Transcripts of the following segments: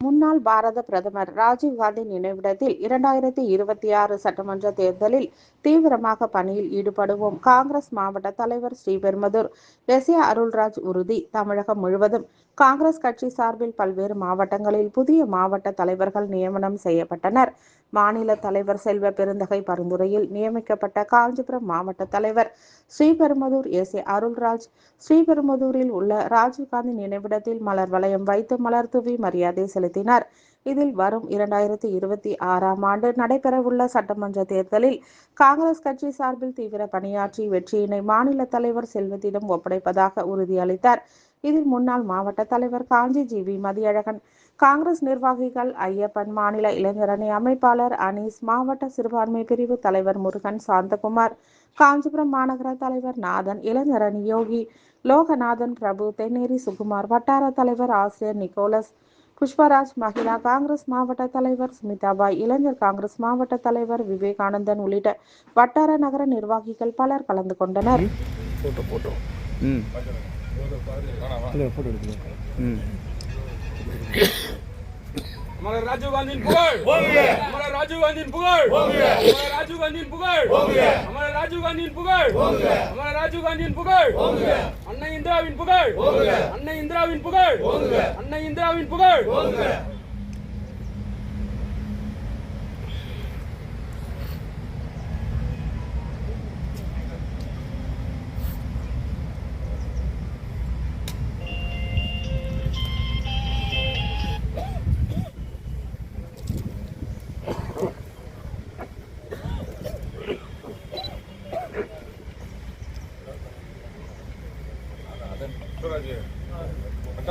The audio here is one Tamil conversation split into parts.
முன்னாள் பாரத பிரதமர் ராஜீவ் காந்தி நினைவிடத்தில் இரண்டாயிரத்தி இருபத்தி ஆறு சட்டமன்ற தேர்தலில் தீவிரமாக பணியில் ஈடுபடுவோம். காங்கிரஸ் மாவட்ட தலைவர் ஸ்ரீபெருமதூர் எஸ் ஏ அருள்ராஜ் உறுதி தமிழகம் முழுவதும். காங்கிரஸ் கட்சி சார்பில் பல்வேறு மாவட்டங்களில் புதிய மாவட்ட தலைவர்கள் நியமனம் செய்யப்பட்டனர். மாநில தலைவர் செல்வ பெருந்தகை பரிந்துரையில் நியமிக்கப்பட்ட காஞ்சிபுரம் மாவட்ட தலைவர் ஸ்ரீபெருமதூர் எஸ் ஏ அருள்ராஜ். ஸ்ரீபெருமதூரில் உள்ள ராஜீவ்காந்தி நினைவிடத்தில் மலர் வளையம் வைத்து மலர் தூவி மரியாதை செலுத்தினார். இதில் வரும் இரண்டாயிரத்தி இருபத்தி ஆறாம் ஆண்டு நடைபெறவுள்ள சட்டமன்ற தேர்தலில் காங்கிரஸ் கட்சி சார்பில் தீவிர பணியாற்றி வெற்றியினை மாநில தலைவர் செல்வத்திடம் ஒப்படைப்பதாக உறுதியளித்தார். இதில் முன்னாள் மாவட்ட தலைவர் காஞ்சி ஜி வி மதியழகன் காங்கிரஸ் நிர்வாகிகள் ஐயப்பன் மாநில இளைஞரணி அமைப்பாளர் அனீஸ் மாவட்ட சிறுபான்மை பிரிவு தலைவர் முருகன் சாந்தகுமார் காஞ்சிபுரம் மாநகர தலைவர் நாதன் இளைஞரணி யோகி லோகநாதன் பிரபு தென்னேரி சுகுமார் வட்டார தலைவர் ஆசிரியர் நிக்கோலஸ் புஷ்பராஜ் மகிழா காங்கிரஸ் மாவட்ட தலைவர் சுமிதாபாய் இளைஞர் காங்கிரஸ் மாவட்ட தலைவர் விவேகானந்தன் உள்ளிட்ட வட்டார நகர நிர்வாகிகள் பலர் கலந்து கொண்டனர். அமரர் ராஜீவ் காந்தியின் புகழ் அமரர் ராஜீவ் காந்தியின் புகழ் அமரர் ராஜீவ் காந்தியின் புகழ் அமரர் ராஜீவ் காந்தியின் புகழ் அமரர் ராஜீவ் காந்தியின் புகழ் அன்னை இந்திராவின் புகழ் அன்னை இந்திராவின் புகழ் அன்னை இந்திராவின் புகழ்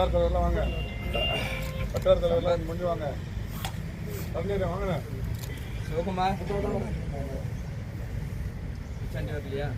வட்டார தலைவர்லாம் வாங்க. வட்டார தலைவர்லாம் முன்னாடி வாங்க. தம்பி வாங்கண்ணே. சிவகுமார். சண்டை வரலையா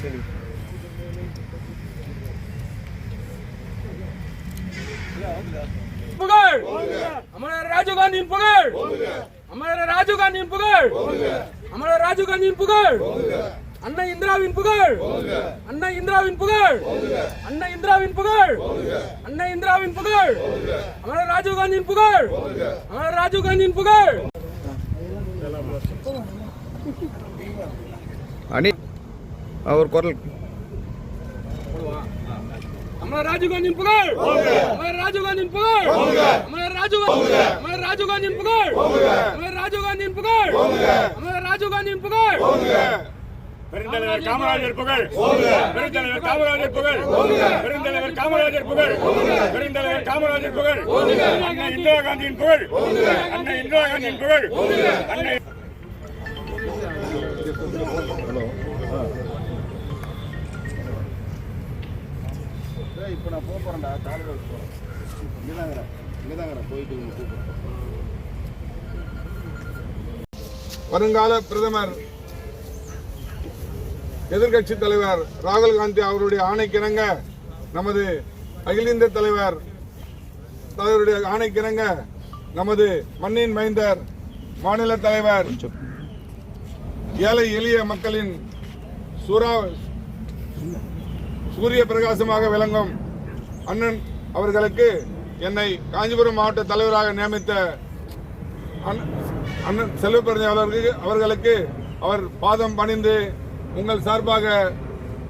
கேள்வி புகழ்! அமரர் ராஜீவ்காந்தியின் புகழ்! அமரர் ராஜீவ்காந்தியின் புகழ்! அமரர் ராஜீவ்காந்தியின் புகழ்! அண்ணா இந்திராவின் புகழ்! அண்ணா இந்திராவின் புகழ்! அண்ணா இந்திராவின் புகழ்! அண்ணா இந்திராவின் புகழ்! அமரர் ராஜீவ்காந்தியின் புகழ்! அமரர் ராஜீவ்காந்தியின் புகழ்! அணி அவர் குரல் அமரர் ராஜீவ்காந்தியின் புகழ் அமரர் ராஜீவ்காந்தியின் புகழ் அமரர் ராஜீவ்காந்தி அமரர் ராஜீவ்காந்தியின் புகழ் அமரர் ராஜீவ்காந்தியின் புகழ் அமரர் ராஜீவ்காந்தியின் புகழ் பெருந்தலைவர் காமராஜர் புகழ் பெருந்தலைவர் காமராஜர் புகழ் பெருந்தலைவர் காமராஜர் புகழ் பெருந்தலைவர் காமராஜர் புகழ் அண்ணா இந்திரா காந்தியின் புகழ் அண்ணா இந்திரா காந்தியின் புகழ் அண்ணா இப்போ நான் போக போகிறேன்டா காலையில் போகிறேன் இங்கே தாங்கிறேன் இங்கே தாங்கிறேன் போயிட்டு உங்களுக்கு கூப்பிட்றேன். வருங்கால பிரதமர் எதிர்கட்சி தலைவர் ராகுல் காந்தி அவருடைய ஆணைக்கிணங்க நமது அகில இந்திய தலைவர் தலைவருடைய ஆணைக்கிணங்க நமது மண்ணின் மைந்தர் மாநில தலைவர் ஏழை எளிய மக்களின் சூறா சூரிய பிரகாசமாக விளங்கும் அண்ணன் அவர்களுக்கு என்னை காஞ்சிபுரம் மாவட்ட தலைவராக நியமித்த அண்ணன் செல்வப்பிரதி அவர்களுக்கு அவர்களுக்கு அவர் பாதம் பணிந்து உங்கள் சார்பாக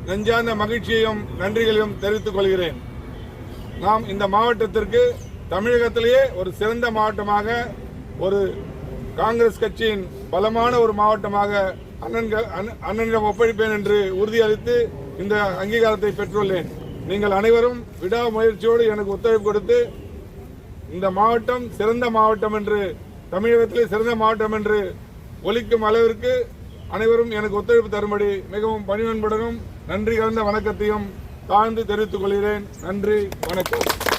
நெஞ்சார்ந்த மகிழ்ச்சியையும் நன்றிகளையும் தெரிவித்துக் கொள்கிறேன். நாம் இந்த மாவட்டத்திற்கு தமிழகத்திலேயே ஒரு சிறந்த மாவட்டமாக ஒரு காங்கிரஸ் கட்சியின் பலமான ஒரு மாவட்டமாக அண்ணன்கள் அண்ணனிடம் ஒப்படைப்பேன் என்று உறுதியளித்து இந்த அங்கீகாரத்தை பெற்றுள்ளேன். நீங்கள் அனைவரும் விடாமுயற்சியோடு எனக்கு ஒத்துழைப்பு கொடுத்து இந்த மாவட்டம் சிறந்த மாவட்டம் என்று தமிழகத்திலே சிறந்த மாவட்டம் என்று ஒலிக்கும் அளவிற்கு அனைவரும் எனக்கு ஒத்துழைப்பு தரும்படி மிகவும் பணிவன்புடனும் நன்றி கலந்த வணக்கத்தையும் தாழ்ந்து தெரிவித்துக் கொள்கிறேன். நன்றி வணக்கம்.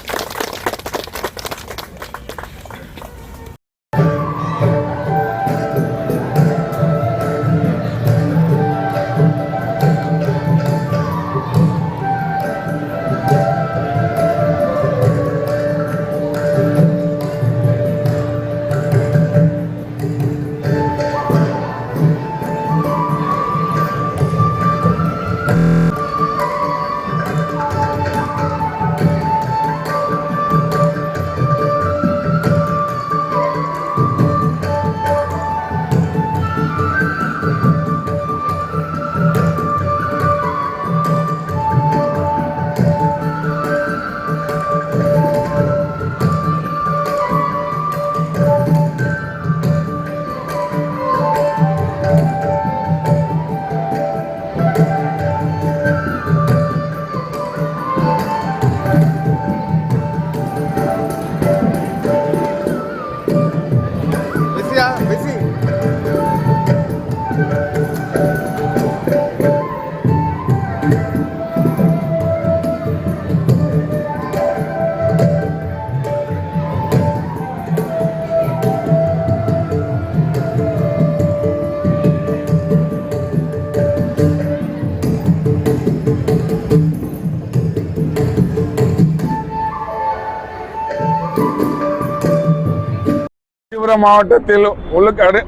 காஞ்சிபுரம் மாவட்டத்தில்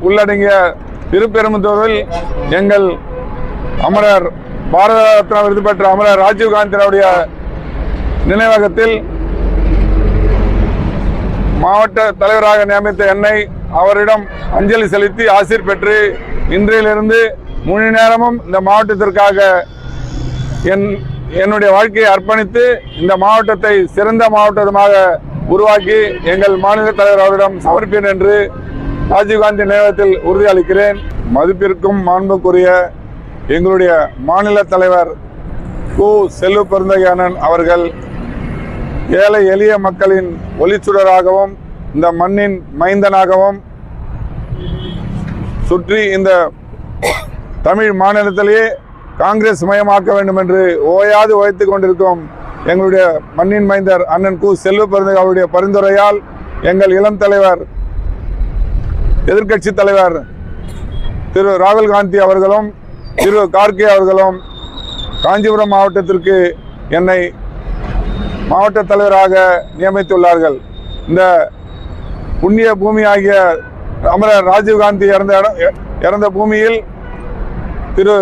உள்ளடங்கிய திருப்பெரும்புதூரில் எங்கள் அமரர் பாரத ரத்னா விருது பெற்ற அமரர் ராஜீவ்காந்தினுடைய நினைவகத்தில் மாவட்ட தலைவராக நியமித்த என்னை அவரிடம் அஞ்சலி செலுத்தி ஆசிர் பெற்று இன்றையிலிருந்து முழு நேரமும் இந்த மாவட்டத்திற்காக என் என்னுடைய வாழ்க்கையை அர்ப்பணித்து இந்த மாவட்டத்தை சிறந்த மாவட்டமாக உருவாக்கி எங்கள் மாநில தலைவர் அவரிடம் சமர்ப்பேன் என்று ராஜீவ்காந்தி நினைவகத்தில் உறுதியளிக்கிறேன் மதிப்பிற்கும் மாண்புக்குரிய எங்களுடைய மாநில தலைவர் கு. செல்வ பெருந்தகையானன் அவர்கள் ஏழை எளிய மக்களின் ஒளிச்சுடராகவும் இந்த மண்ணின் மைந்தனாகவும் சுற்றி இந்த தமிழ் மாநிலத்திலேயே காங்கிரஸ் மயமாக்க வேண்டும் என்று ஓயாது உழைத்துக் கொண்டிருக்கும் எங்களுடைய மண்ணின் மைந்தர் அண்ணன் கு செல்வ பிறந்தக அவருடைய பரிந்துரையால் எங்கள் இளம் தலைவர் எதிர்க்கட்சி தலைவர் திரு ராகுல் காந்தி அவர்களும் திரு கார்கே அவர்களும் காஞ்சிபுரம் மாவட்டத்திற்கு என்னை மாவட்ட தலைவராக நியமித்துள்ளார்கள். இந்த புண்ணிய பூமி ஆகிய அமரர் ராஜீவ்காந்தி இறந்த இடம் இறந்த பூமியில் திரு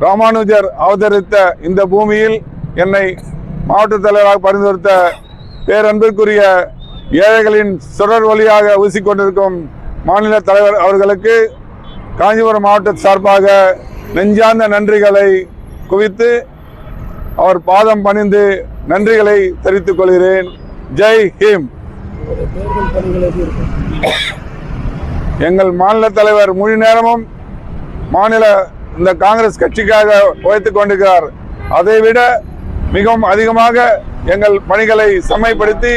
ராமானுஜர் அவதரித்த இந்த பூமியில் என்னை மாவட்ட தலைவராக பரிந்துரைத்த பேரன்பிற்குரிய ஏழைகளின் சுடர் வழியாக ஊசிக்கொண்டிருக்கும் மாநில தலைவர் அவர்களுக்கு காஞ்சிபுரம் மாவட்ட சார்பாக நெஞ்சார்ந்த நன்றிகளை குவித்து அவர் பாதம் பணிந்து நன்றிகளை தெரிவித்துக் கொள்கிறேன். ஜெய் ஹிம் எங்கள் மாநில தலைவர் முழு நேரமும் மாநில இந்த காங்கிரஸ் கட்சிக்காக உழைத்துக் கொண்டிருக்கிறார். அதைவிட மிகவும் அதிகமாக எங்கள் பணிகளை செம்மைப்படுத்தி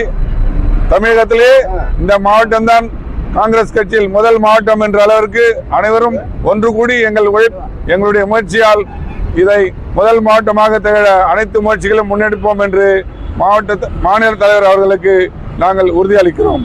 தமிழகத்திலே இந்த மாவட்டம்தான் காங்கிரஸ் கட்சியில் முதல் மாவட்டம் என்ற அளவிற்கு அனைவரும் ஒன்று கூடி எங்கள் எங்களுடைய முயற்சியால் இதை முதல் மாவட்டமாக திகழ அனைத்து முயற்சிகளும் முன்னெடுப்போம் என்று மாவட்ட மாநில தலைவர் அவர்களுக்கு நாங்கள் உறுதியளிக்கிறோம்.